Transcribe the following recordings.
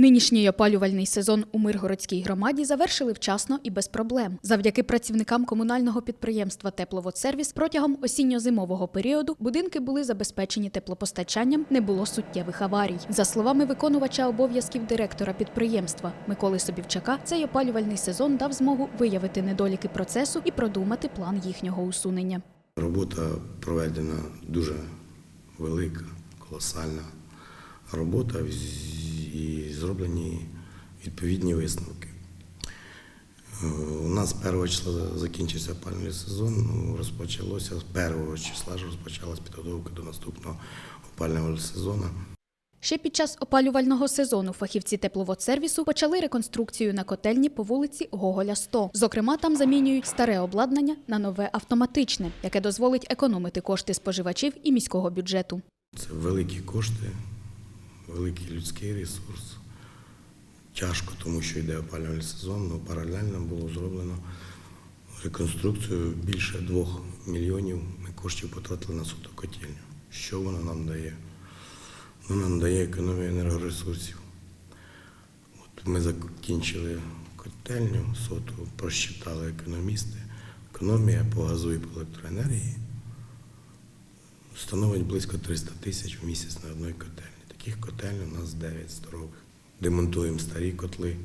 Нинішній опалювальний сезон у Миргородській громаді завершили вчасно і без проблем. Завдяки працівникам комунального підприємства Тепловодсервіс протягом осінньо-зимового періоду будинки були забезпечені теплопостачанням, не було суттєвих аварій. За словами виконувача обов'язків директора підприємства Миколи Собівчака, цей опалювальний сезон дав змогу виявити недоліки процесу і продумати план їхнього усунення. Робота проведена дуже велика, колосальна робота і зроблені відповідні висновки. Е, У нас 1 числа закінчився опалювальний сезон, ну, розпочалося з 1 числа ж розпочалась підготовка до наступного опалювального сезону. Ще під час опалювального сезону фахівці тепловодсервісу почали реконструкцію на котельні по вулиці Гоголя 100. Зокрема, там замінюють старе обладнання на нове автоматичне, яке дозволить економити кошти споживачів і міського бюджету. Це великі кошти, великий людський ресурс. Тяжко, тому що йде опалювальний сезон, але паралельно було зроблено реконструкцію більше двох мільйонів. Ми коштів потратили на сотокотельню. Що вона нам дає? Вона нам дає економію енергоресурсів. От ми закінчили котельню, соту, просчитали економісти. Економія по газу і по електроенергії становить близько 300 тисяч в місяць на одній котельні. Таких котель у нас 9 здорових. Демонтуємо старі котли,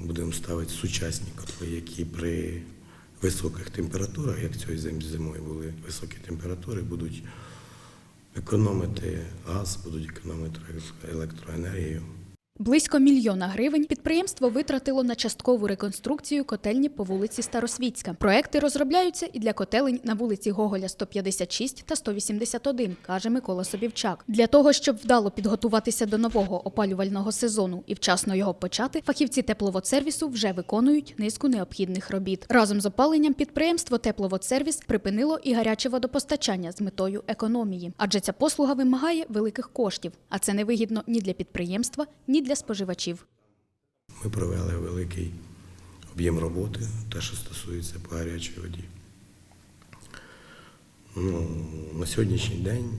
будемо ставити сучасні котли, які при високих температурах, як цієї зим- зимою були високі температури, будуть економити газ, будуть економити електроенергію. Близько мільйона гривень підприємство витратило на часткову реконструкцію котельні по вулиці Старосвітська. Проекти розробляються і для котелень на вулиці Гоголя 156 та 181, каже Микола Собівчак. Для того, щоб вдало підготуватися до нового опалювального сезону і вчасно його почати, фахівці тепловодсервісу вже виконують низку необхідних робіт. Разом з опаленням підприємство Тепловодсервіс припинило і гаряче водопостачання з метою економії, адже ця послуга вимагає великих коштів, а це невигідно ні для підприємства, ні для споживачів. Ми провели великий об'єм роботи, те, що стосується по гарячій воді. Ну, на сьогоднішній день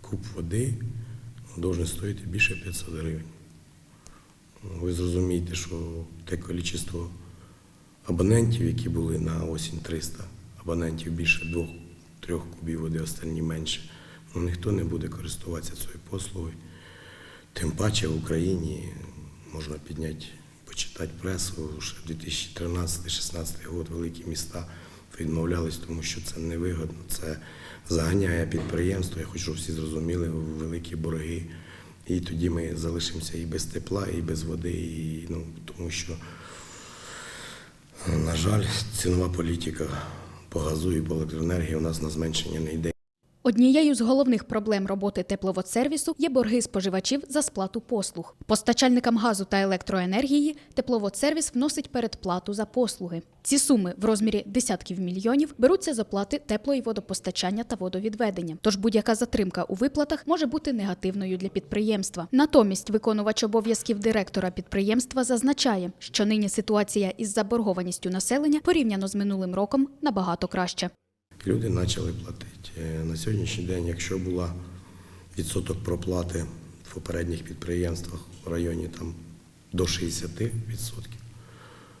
куб води має стоїти більше 500 гривень. Ви зрозумієте, що те кількість абонентів, які були на осінь 300, абонентів більше 2-3 кубів води, останні менше, ну, ніхто не буде користуватися цією послугою. Тим паче в Україні можна підняти, почитати пресу, що 2013-16 год великі міста відмовлялись, тому що це невигодно. Це заганяє підприємство. Я хочу, щоб всі зрозуміли великі борги. І тоді ми залишимося і без тепла, і без води, і, ну, тому що, на жаль, цінова політика по газу і по електроенергії у нас на зменшення не йде. Однією з головних проблем роботи тепловодсервісу є борги споживачів за сплату послуг. Постачальникам газу та електроенергії тепловодсервіс вносить передплату за послуги. Ці суми в розмірі десятків мільйонів беруться з оплати тепло- і водопостачання та водовідведення. Тож будь-яка затримка у виплатах може бути негативною для підприємства. Натомість виконувач обов'язків директора підприємства зазначає, що нині ситуація із заборгованістю населення порівняно з минулим роком набагато краще. Люди почали платити. Е, На сьогоднішній день, якщо була відсоток проплати в попередніх підприємствах в районі там, до 60%,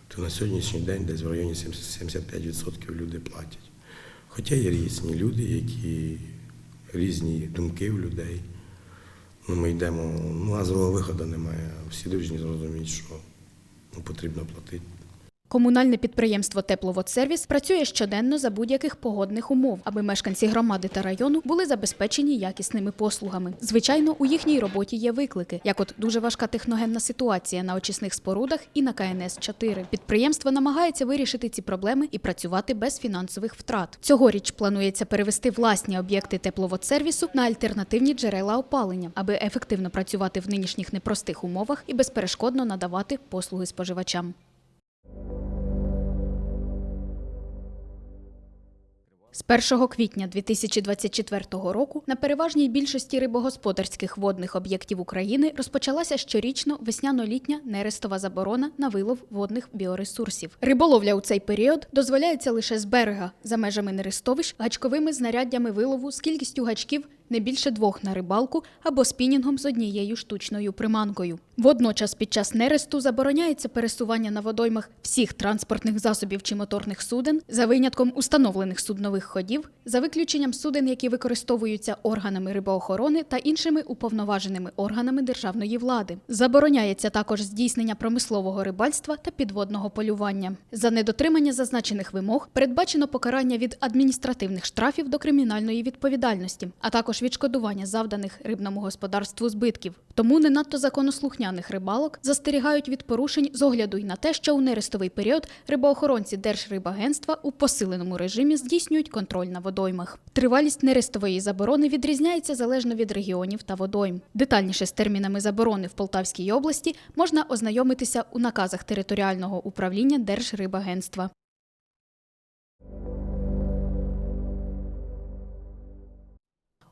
то на сьогоднішній день десь в районі 75% люди платять. Хоча є різні люди, які різні думки в людей. Ну, ми йдемо, ну а виходу немає. Всі повинні зрозуміти, що ну, потрібно платити. Комунальне підприємство Тепловодсервіс працює щоденно за будь-яких погодних умов, аби мешканці громади та району були забезпечені якісними послугами. Звичайно, у їхній роботі є виклики, як от дуже важка техногенна ситуація на очисних спорудах і на КНС 4 Підприємство намагається вирішити ці проблеми і працювати без фінансових втрат. Цьогоріч планується перевести власні об'єкти тепловодсервісу на альтернативні джерела опалення, аби ефективно працювати в нинішніх непростих умовах і безперешкодно надавати послуги споживачам. Thank you. З 1 квітня 2024 року на переважній більшості рибогосподарських водних об'єктів України розпочалася щорічно весняно-літня нерестова заборона на вилов водних біоресурсів. Риболовля у цей період дозволяється лише з берега за межами нерестовищ гачковими знаряддями вилову з кількістю гачків не більше двох на рибалку або спінінгом з однією штучною приманкою. Водночас під час нересту забороняється пересування на водоймах всіх транспортних засобів чи моторних суден за винятком установлених суднових ходів, за виключенням суден, які використовуються органами рибоохорони та іншими уповноваженими органами державної влади. Забороняється також здійснення промислового рибальства та підводного полювання. За недотримання зазначених вимог передбачено покарання від адміністративних штрафів до кримінальної відповідальності, а також відшкодування завданих рибному господарству збитків. Тому не надто законослухняних рибалок застерігають від порушень з огляду й на те, що у нерестовий період рибоохоронці Держрибагентства у посиленому режимі здійснюють контроль на водоймах. Тривалість нерестової заборони відрізняється залежно від регіонів та водойм. Детальніше з термінами заборони в Полтавській області можна ознайомитися у наказах територіального управління Держрибагентства.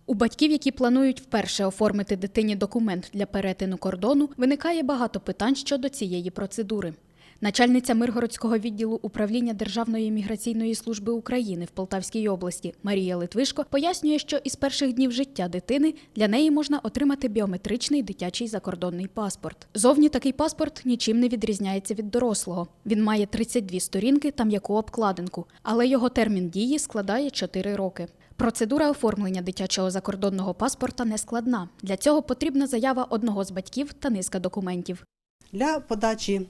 У батьків, які планують вперше оформити дитині документ для перетину кордону, виникає багато питань щодо цієї процедури. Начальниця Миргородського відділу управління Державної міграційної служби України в Полтавській області Марія Литвишко пояснює, що із перших днів життя дитини для неї можна отримати біометричний дитячий закордонний паспорт. Зовні такий паспорт нічим не відрізняється від дорослого. Він має 32 сторінки та м'яку обкладинку, але його термін дії складає 4 роки. Процедура оформлення дитячого закордонного паспорта не складна. Для цього потрібна заява одного з батьків та низка документів. Для подачі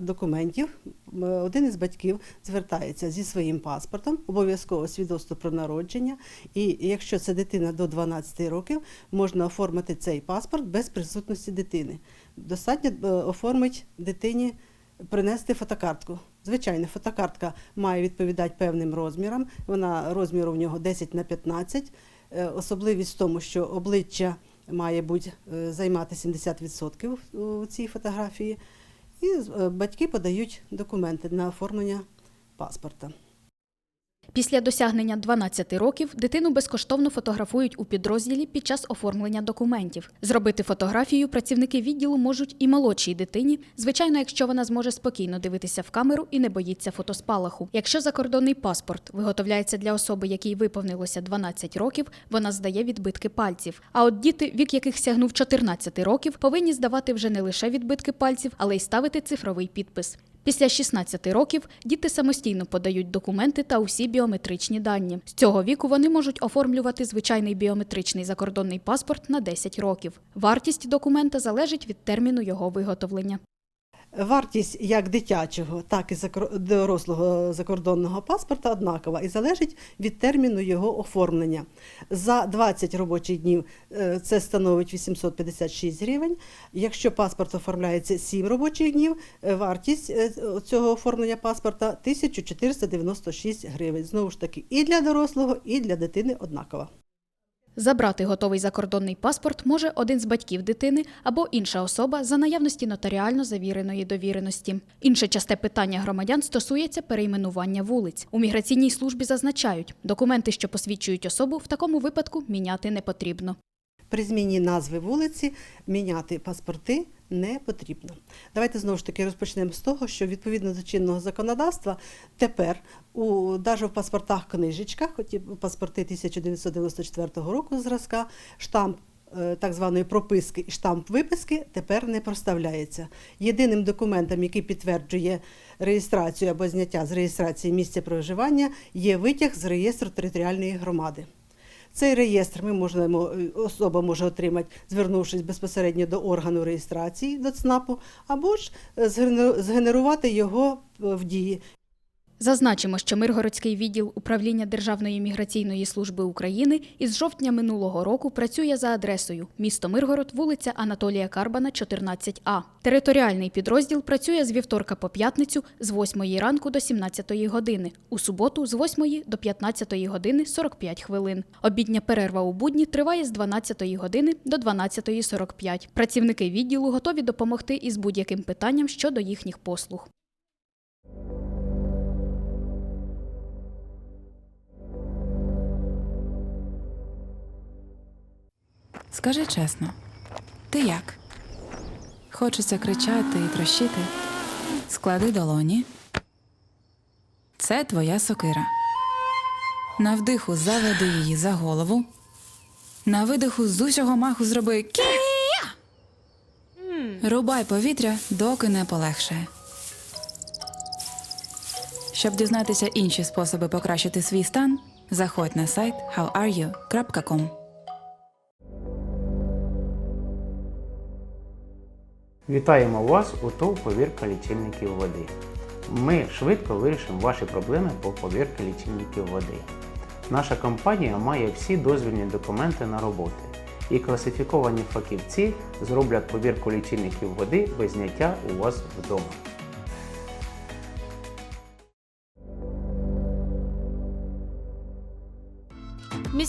документів один із батьків звертається зі своїм паспортом, обов'язково свідоцтво про народження. І якщо це дитина до 12 років, можна оформити цей паспорт без присутності дитини. Достатньо е, оформити дитині. Принести фотокартку. Звичайно, фотокартка має відповідати певним розмірам. Вона розміру в нього 10 на 15. Е, Особливість в тому, що обличчя має бути е, займати 70% у цій фотографії. І е, батьки подають документи на оформлення паспорта. Після досягнення 12 років дитину безкоштовно фотографують у підрозділі під час оформлення документів. Зробити фотографію працівники відділу можуть і молодшій дитині, звичайно, якщо вона зможе спокійно дивитися в камеру і не боїться фотоспалаху. Якщо закордонний паспорт виготовляється для особи, якій виповнилося 12 років, вона здає відбитки пальців. А от діти, вік яких сягнув 14 років, повинні здавати вже не лише відбитки пальців, але й ставити цифровий підпис. Після 16 років діти самостійно подають документи та усі біометричні дані. З цього віку вони можуть оформлювати звичайний біометричний закордонний паспорт на 10 років. Вартість документа залежить від терміну його виготовлення. Вартість як дитячого, так і дорослого закордонного паспорта однакова і залежить від терміну його оформлення. За 20 робочих днів е, це становить 856 гривень. Якщо паспорт оформляється 7 робочих днів, е, вартість е, цього оформлення паспорта 1496 гривень. Знову ж таки, і для дорослого, і для дитини однакова. Забрати готовий закордонний паспорт може один з батьків дитини або інша особа за наявності нотаріально завіреної довіреності. Інше часте питання громадян стосується перейменування вулиць. У міграційній службі зазначають, документи, що посвідчують особу, в такому випадку міняти не потрібно. При зміні назви вулиці міняти паспорти не потрібно. Давайте знову ж таки розпочнемо з того, що відповідно до чинного законодавства тепер у навіть в паспортах книжечках, хоч і паспорти 1994 року зразка, штамп. е, Так званої прописки і штамп виписки тепер не проставляється. Єдиним документом, який підтверджує реєстрацію або зняття з реєстрації місця проживання, є витяг з реєстру територіальної громади. Цей реєстр ми можемо, е, особа може отримати, звернувшись безпосередньо до органу реєстрації до ЦНАПу, або ж е, згенерувати його е, в дії. Зазначимо, що Миргородський відділ управління Державної міграційної служби України із жовтня минулого року працює за адресою місто Миргород, вулиця Анатолія Карбана, 14А. Територіальний підрозділ працює з вівторка по п'ятницю з 8 ранку до 17 години, у суботу з 8 до 15 години 45 хвилин. Обідня перерва у будні триває з 12 години до 12.45. Працівники відділу готові допомогти із будь-яким питанням щодо їхніх послуг. Скажи чесно, ти як? Хочеться кричати і трощити. Склади долоні. Це твоя сокира. На вдиху заведи її за голову. На видиху з усього маху зроби кія. Рубай повітря, доки не полегшає. Щоб дізнатися інші способи покращити свій стан, заходь на сайт howareyou.com. Вітаємо вас у ТОВ повірка лічильників води. Ми швидко вирішимо ваші проблеми по повірці лічильників води. Наша компанія має всі дозвільні документи на роботи, і класифіковані фахівці зроблять повірку лічильників води без зняття у вас вдома.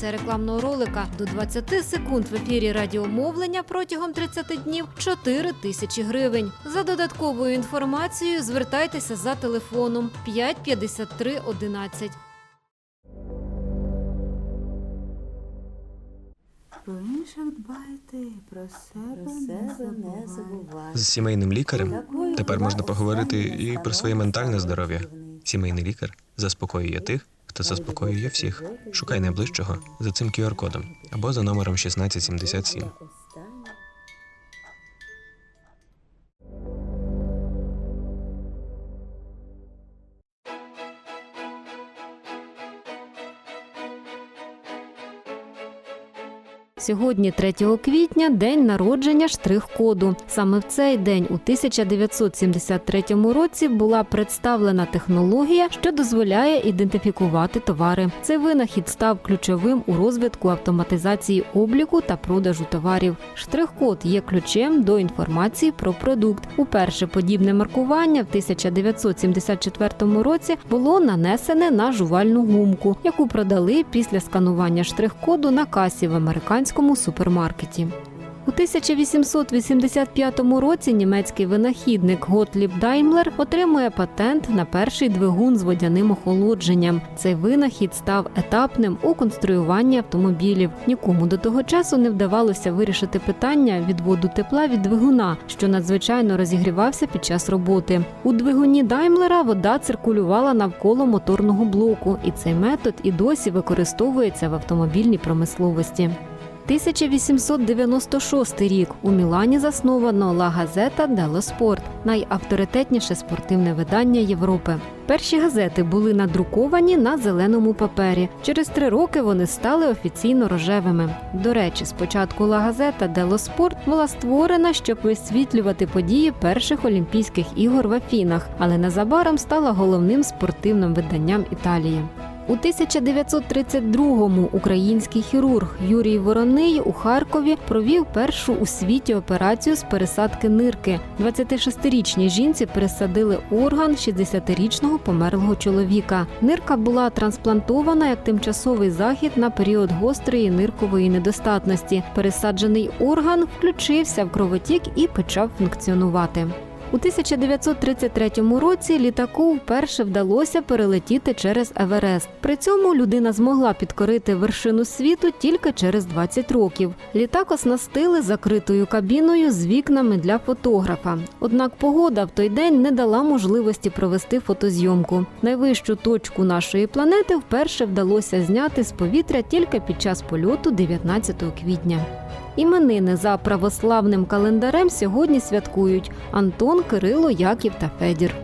рекламного ролика до 20 секунд в ефірі радіомовлення протягом 30 днів 4 тисячі гривень. За додатковою інформацією звертайтеся за телефоном 5 53 11. Про дбайте, про себе, не забувайте. З сімейним лікарем тепер можна поговорити і про своє ментальне здоров'я. Сімейний лікар заспокоює тих, хто заспокоює всіх. Шукай найближчого за цим QR-кодом або за номером 1677. Сьогодні, 3 квітня, день народження штрих-коду. Саме в цей день, у 1973 році, була представлена технологія, що дозволяє ідентифікувати товари. Цей винахід став ключовим у розвитку автоматизації обліку та продажу товарів. Штрих-код є ключем до інформації про продукт. Уперше подібне маркування в 1974 році було нанесене на жувальну гумку, яку продали після сканування штрих-коду на касі в американському супермаркеті. У 1885 році німецький винахідник Готліб Даймлер отримує патент на перший двигун з водяним охолодженням. Цей винахід став етапним у конструюванні автомобілів. Нікому до того часу не вдавалося вирішити питання відводу тепла від двигуна, що надзвичайно розігрівався під час роботи. У двигуні Даймлера вода циркулювала навколо моторного блоку, і цей метод і досі використовується в автомобільній промисловості. 1896 рік у Мілані засновано Ла Газета дело Спорт, найавторитетніше спортивне видання Європи. Перші газети були надруковані на зеленому папері. Через три роки вони стали офіційно рожевими. До речі, спочатку Ла Газета дело Спорт була створена, щоб висвітлювати події перших Олімпійських ігор в Афінах, але незабаром стала головним спортивним виданням Італії. У 1932-му український хірург Юрій Вороний у Харкові провів першу у світі операцію з пересадки нирки. 26-річній жінці пересадили орган 60-річного померлого чоловіка. Нирка була трансплантована як тимчасовий захід на період гострої ниркової недостатності. Пересаджений орган включився в кровотік і почав функціонувати. У 1933 році літаку вперше вдалося перелетіти через Еверест. При цьому людина змогла підкорити вершину світу тільки через 20 років. Літак оснастили закритою кабіною з вікнами для фотографа. Однак погода в той день не дала можливості провести фотозйомку. Найвищу точку нашої планети вперше вдалося зняти з повітря тільки під час польоту 19 квітня. Іменини за православним календарем сьогодні святкують Антон, Кирило, Яків та Федір.